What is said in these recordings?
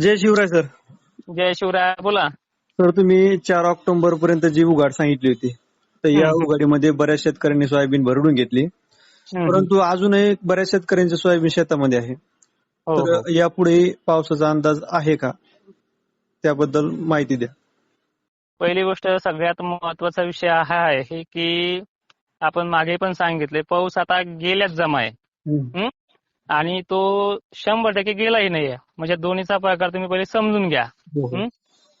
जय Shivray sir जय शिवराय बोला sir तुम्ही चार ऑक्टोबर पर्यंत जी उघाड सांगितली होती तर या. उघाडीमध्ये बऱ्याच शेतकऱ्यांनी सोयाबीन भरडून घेतली. परंतु अजूनही बऱ्याच शेतकऱ्यांचे सोयाबीन शेतामध्ये आहे हो, हो. तर यापुढे पावसाचा अंदाज आहे का त्याबद्दल माहिती द्या पहिली गोष्ट सगळ्यात महत्त्वाचा विषय हा आहे की आपण मागे पण सांगितले पाऊस आता गेल्याच जमा आहे. आणि तो शंभर टक्के गेलाही नाहीये. म्हणजे दोन्हीचा प्रकार तुम्ही पहिले समजून घ्या. हो, हो.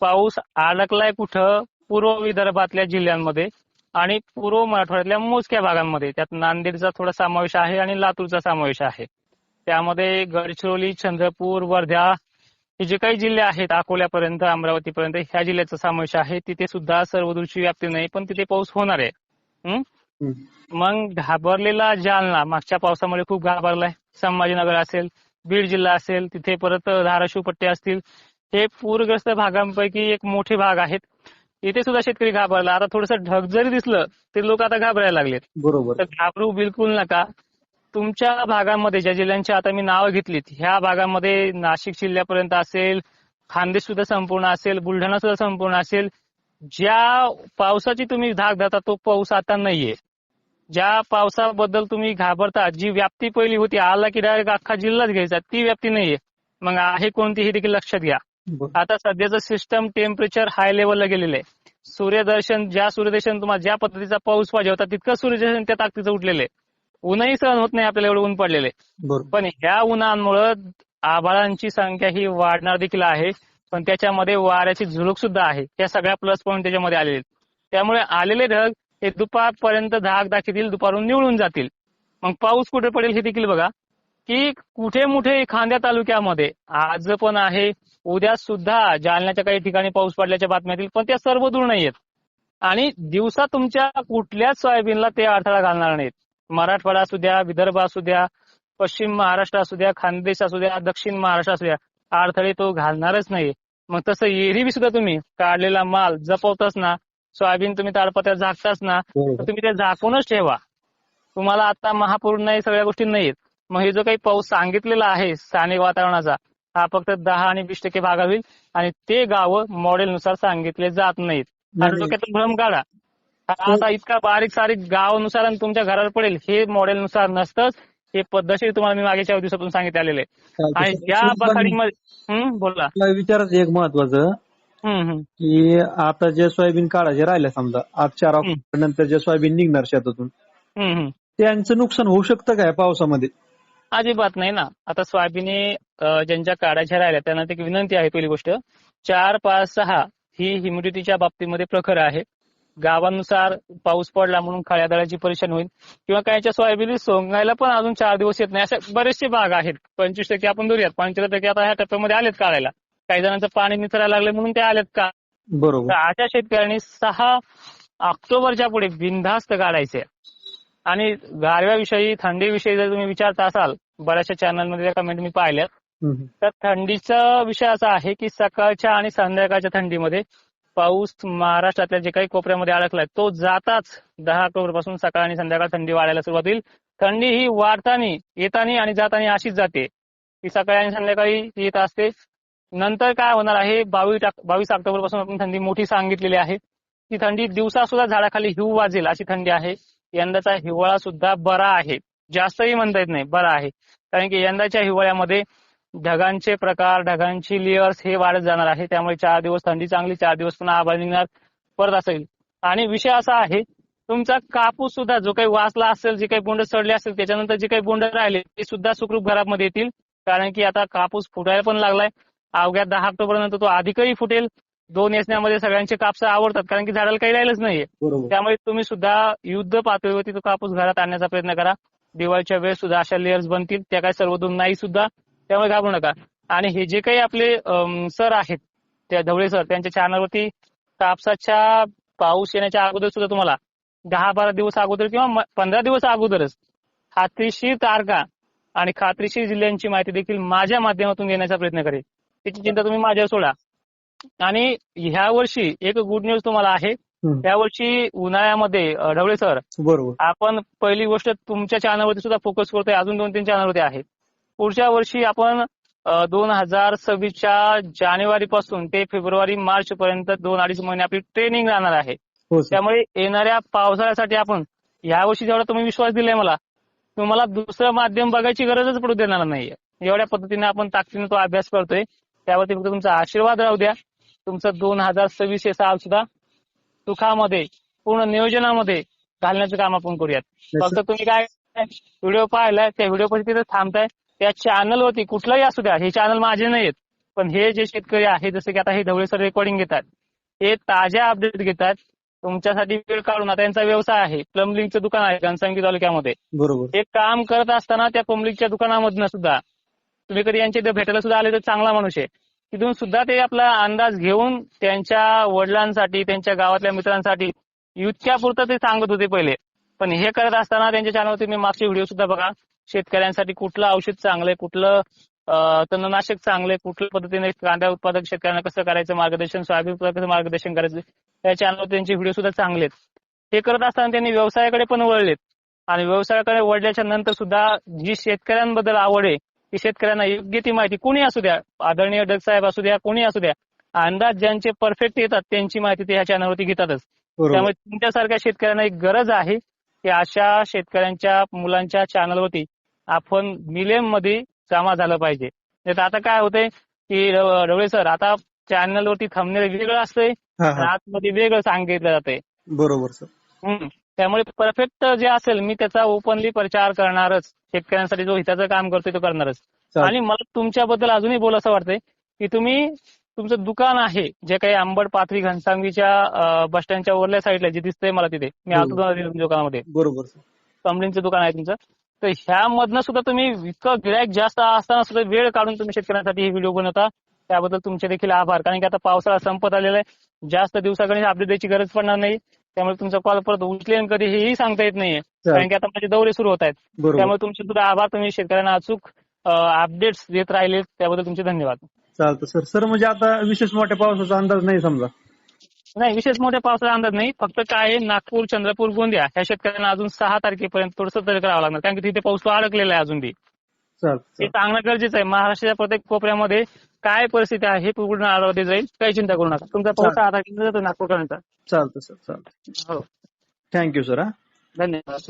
पाऊस अडकलाय कुठं? पूर्व विदर्भातल्या जिल्ह्यांमध्ये आणि पूर्व मराठवाड्यातल्या मोजक्या भागांमध्ये. त्यात नांदेडचा थोडा समावेश आहे आणि लातूरचा समावेश आहे. त्यामध्ये गडचिरोली चंद्रपूर वर्धा हे जे काही जिल्हे आहेत अकोल्यापर्यंत अमरावतीपर्यंत ह्या जिल्ह्याचा समावेश आहे. तिथे सुद्धा सर्वदूरची व्याप्ती नाही पण तिथे पाऊस होणार आहे. मग घाबरलेला जालना मागच्या पावसामुळे खूप घाबरलाय. संभाजीनगर असेल बीड जिल्हा असेल तिथे परत धाराशिव पट्टे असतील. हे पूरग्रस्त भागांपैकी एक मोठे भाग आहेत. इथे सुद्धा शेतकरी घाबरला. आता थोडस ढग जरी दिसलं तरी लोक आता घाबरायला लागलेत. बरोबर. तर घाबरू बिलकुल नका. तुमच्या भागामध्ये ज्या जिल्ह्यांची आता मी नावं घेतलीत ह्या भागामध्ये नाशिक जिल्ह्यापर्यंत असेल खानदेश सुद्धा संपूर्ण असेल बुलढाणा सुद्धा संपूर्ण असेल ज्या पावसाची तुम्ही धाक धरता तो पाऊस आता नाहीये. ज्या पावसाबद्दल तुम्ही घाबरता जी व्याप्ती पहिली होती आला की डायरेक्ट अख्खा जिल्हाच घ्यायचा. ती व्याप्ती नाहीये. मग आहे कोणती हे देखील लक्षात घ्या. आता सध्याचं सिस्टम टेम्परेचर हाय लेवलला गेलेलं आहे. सूर्यदर्शन ज्या सूर्यदर्शन तुम्हाला ज्या पद्धतीचा पाऊस पाहिजे होता तितकं सूर्यदर्शन त्या ताकदीचं उठलेलं आहे. ऊनही सहन होत नाही आपल्याला एवढं ऊन पडलेलं पण ह्या उन्हामुळं आभाळांची संख्या ही वाढणार देखील आहे. पण त्याच्यामध्ये वाऱ्याची झुळूक सुद्धा आहे. त्या सगळ्या प्लस पॉईंट त्याच्यामध्ये आलेले. त्यामुळे आलेले ढग हे दुपारपर्यंत धाक दाखीतील दुपारून निवळून जातील. मग पाऊस कुठे पडेल हे देखील बघा. की कुठे मोठे खांद्या तालुक्यामध्ये आज पण आहे उद्या सुद्धा जालन्याच्या काही ठिकाणी पाऊस पडल्याच्या बातम्या येतील पण त्या सर्व दूर नाहीयेत. आणि दिवसा तुमच्या कुठल्याच सोयाबीनला ते अडथळा घालणार नाहीत. मराठवाडा असू द्या विदर्भ असू द्या पश्चिम महाराष्ट्र असू द्या खानदेश असू द्या दक्षिण महाराष्ट्र असू द्या अडथळे तो घालणारच नाही मग तसं एरवी सुद्धा तुम्ही काढलेला माल जपवताच ना. सोयाबीन तुम्ही ताडपत्यात झाकताच ना तर तुम्ही ते झाकूनच ठेवा. तुम्हाला आता महापूर नाही सगळ्या गोष्टी नाहीत. मग हे जो काही पाऊस सांगितलेला आहे स्थानिक वातावरणाचा हा फक्त दहा आणि वीस टक्के भागा होईल आणि ते गावं मॉडेलनुसार सांगितले जात नाहीत. डोक्यातून भ्रम काढा हा आता इतका बारीक सारीक गावानुसार आणि तुमच्या घरावर पडेल हे मॉडेलनुसार नसतंच. हे पद्धतशीर तुम्हाला मी मागे चार दिवसातून सांगितले आलेले. आणि या बखाडीमध्ये बोला. विचारायचं एक महत्वाचं. की आता जे सोयाबीन काढायचे राहिले समजा आज चार ऑक्टोबर नंतर जे सोयाबीन निघणार शेतातून. त्यांचं नुकसान होऊ शकतं काय पावसामध्ये? अजिबात नाही ना. आता सोयाबीने ज्यांच्या काढायच्या राहिल्या त्यांना एक विनंती आहे पहिली गोष्ट. चार पाच सहा ही ह्युमिडिटीच्या बाबतीमध्ये प्रखर आहे. गावानुसार पाऊस पडला म्हणून काळ्या दळाची परेशानी होईल. किंवा काहीच्या सोयाबीन सोंगायला पण अजून चार दिवस येत नाही. असे बरेचसे भाग आहेत. पंचवीस टक्के आपण धरूयात. पंचवीस टक्के आता ह्या टप्प्यामध्ये आलेत काढायला. काही जणांचं पाणी निचरायला लागले म्हणून ते आलेत का? बरोबर. अशा शेतकऱ्यांनी सहा ऑक्टोबरच्या पुढे बिनधास्त काढायचे आणि गारव्याविषयी थंडीविषयी जर तुम्ही विचारता असाल बऱ्याचशा चॅनलमध्ये कमेंट मी पाहिल्यात. तर थंडीचा विषय असा आहे की सकाळच्या आणि संध्याकाळच्या थंडीमध्ये पाऊस महाराष्ट्रातल्या जे काही कोपऱ्यामध्ये अडकलाय तो जाताच दहा ऑक्टोबरपासून सकाळ आणि संध्याकाळ थंडी वाढायला सुरुवात होईल. थंडी ही वाढताना येतानी आणि जातानी अशीच जाते. ती सकाळी आणि संध्याकाळी येत असते. नंतर काय होणार आहे? बावीस बावीस ऑक्टोबरपासून आपण थंडी मोठी सांगितलेली आहे. ती थंडी दिवसा सुद्धा झाडाखाली हिव वाजेल अशी थंडी आहे. यंदाचा हिवाळा सुद्धा बरा आहे. जास्तही म्हणता येत नाही बरा आहे. कारण की यंदाच्या हिवाळ्यामध्ये ढगांचे प्रकार ढगांची लेअर्स हे वाढत जाणार आहे. त्यामुळे चार दिवस थंडी चांगली चार दिवस पुन्हा आभाळ निघणार परत असेल. आणि विषय असा आहे तुमचा कापूस सुद्धा जो काही वाचला असेल जे काही बोंड सडले असेल त्याच्यानंतर जे काही बोंड राहिले ते सुद्धा सुखरूप घरामध्ये येतील. कारण की आता कापूस फुटायला पण लागलाय. अवघ्या दहा ऑक्टोबर नंतर तो अधिकही फुटेल. दोन येसण्यामध्ये सगळ्यांचे कापस आवडतात कारण की झाडाला काही राहिलंच नाहीये. त्यामुळे तुम्ही सुद्धा युद्ध पातळीवरती तो कापूस घरात आणण्याचा प्रयत्न करा. दिवाळीच्या वेळेस सुद्धा अशा लेयर्स बनतील त्या काय सर्वदूर नाही सुद्धा त्यामुळे घाबरू नका. आणि हे जे काही आपले सर आहेत त्या ढवळे सर त्यांच्या चॅनलवरती कापसाच्या पाऊस येण्याच्या अगोदर सुद्धा तुम्हाला दहा बारा दिवस अगोदर किंवा पंधरा दिवस अगोदरच खात्रीशीर तारखा आणि खात्रीशीर जिल्ह्यांची माहिती देखील माझ्या माध्यमातून देण्याचा प्रयत्न करेल त्याची चिंता तुम्ही माझ्यावर सोडा. आणि ह्या वर्षी एक गुड न्यूज तुम्हाला आहे. हम्म. यावर्षी उन्हाळ्यामध्ये ढवळे सर बरोबर. आपण पहिली गोष्ट तुमच्या चॅनलवरती सुद्धा फोकस करतोय. अजून दोन तीन चॅनलवरती आहे. पुढच्या वर्षी आपण दोन हजार सव्वीसच्या जानेवारी पासून ते फेब्रुवारी मार्च पर्यंत दोन अडीच महिने आपली ट्रेनिंग राहणार आहे. हो त्यामुळे येणाऱ्या पावसाळ्यासाठी आपण यावर्षी जेवढा तुम्ही विश्वास दिलाय मला तुम्हाला दुसरं माध्यम बघायची गरजच पडू देणार नाहीये. एवढ्या पद्धतीने आपण ताकदीने तो अभ्यास करतोय. त्यावरती फक्त तुमचा आशीर्वाद राहू द्या. तुमचं दोन हजार सव्वीस हे साल सुद्धा सुखामध्ये पूर्ण नियोजनामध्ये घालण्याचं काम आपण करूयात. फक्त तुम्ही काय व्हिडिओ पाहिलाय त्या व्हिडिओमध्ये तिथे थांबताय त्या चॅनल वरती कुठलाही असू द्या हे चॅनल माझे नाहीत पण हे जे शेतकरी आहे जसे की आता हे ढवळे सर रेकॉर्डिंग घेतात हे ताज्या अपडेट घेतात. तुमच्यासाठी वेळ काढून आता यांचा व्यवसाय आहे. प्लंबिंगचं दुकान आहे घनसांगी तालुक्यामध्ये. बरोबर. हे काम करत असताना त्या प्लंबिंगच्या दुकानामधनं सुद्धा तुम्ही कधी यांच्या इथे भेटायला सुद्धा आले तर चांगला माणूस आहे. तिथून सुद्धा ते आपला अंदाज घेऊन त्यांच्या वडिलांसाठी त्यांच्या गावातल्या मित्रांसाठी इतक्या पुरतं ते सांगत होते पहिले. पण हे करत असताना त्यांच्या चॅनलवरती मी मागचे व्हिडिओ सुद्धा बघा. शेतकऱ्यांसाठी कुठलं औषध चांगलंय कुठलं तणनाशक चांगलंय कुठल्या पद्धतीने कांदा उत्पादक शेतकऱ्यांना कसं करायचं मार्गदर्शन सोयाबीन उत्पादक कसं मार्गदर्शन करायचं त्या चॅनलवर त्यांचे व्हिडिओ सुद्धा चांगलेत हे करत असताना त्यांनी व्यवसायाकडे पण वळलेत. आणि व्यवसायाकडे वळल्याच्या नंतर सुद्धा जी शेतकऱ्यांबद्दल आवड आहे ती शेतकऱ्यांना योग्य ती माहिती कोणी असू द्या आदरणीय डग साहेब असू द्या कोणी असू द्या अंदाज ज्यांचे परफेक्ट येतात त्यांची माहिती ते ह्या चॅनलवरती घेतातच. त्यामुळे तुमच्यासारख्या शेतकऱ्यांना एक गरज आहे की अशा शेतकऱ्यांच्या मुलांच्या चॅनलवरती आपण मिलियनमध्ये जमा झालं पाहिजे. नाही तर आता काय होतंय की रवळे सर आता चॅनलवरती थंबनेल वेगळं असतंय आतमध्ये वेगळं सांगितलं जातंय. बरोबर सर. त्यामुळे परफेक्ट जे असेल मी त्याचा ओपनली प्रचार करणारच. शेतकऱ्यांसाठी जो हिताचं काम करतोय तो करणारच. आणि मला तुमच्याबद्दल अजूनही बोल असं वाटतंय की तुम्ही तुमचं दुकान आहे जे काही आंबड पाथरी घनसांगीच्या बस स्टँडच्या वरल्या साईडला जे दिसतंय मला तिथे. मी तुमच्या दुकानामध्ये. बरोबर. कंपनीचं दुकान आहे तुमचं. तर ह्यामधनं सुद्धा तुम्ही इतकं गिरायक जास्त असताना सुद्धा वेळ काढून तुम्ही शेतकऱ्यांसाठी हे व्हिडिओ बनवता. त्याबद्दल तुमचे देखील आभार. कारण की आता पावसाळा संपत आलेला आहे. जास्त दिवसाकडे अपडेट द्यायची गरज पडणार नाही. त्यामुळे तुमचा कॉल परत उचलेन कधी हेही सांगता येत नाहीये. कारण की आता माझे दौरे सुरू होत आहेत. त्यामुळे तुमचे सुद्धा आभार. तुम्ही शेतकऱ्यांना अचूक अपडेट्स देत राहिले त्याबद्दल तुमचे धन्यवाद. चालतं सर. सर म्हणजे आता विशेष मोठ्या पावसाचा अंदाज नाही समजा. नाही विशेष मोठ्या पावसाचा अंदाज नाही. फक्त काय आहे, नागपूर चंद्रपूर गोंदिया ह्या शेतकऱ्यांना अजून सहा तारखेपर्यंत थोडं सतर्क करावं लागणार. कारण की तिथे पाऊस अडकलेला आहे अजून बी. हे सांगणं गरजेचं आहे. महाराष्ट्राच्या प्रत्येक कोपऱ्यामध्ये काय परिस्थिती आहे हे पूर्ण आढावा देत जाईल. काही चिंता करू नका. तुमचा पाऊस सहा तारखेला जातो नागपूरकरांचा. चालतं सर चालतं. हो. थँक्यू सर हा. धन्यवाद.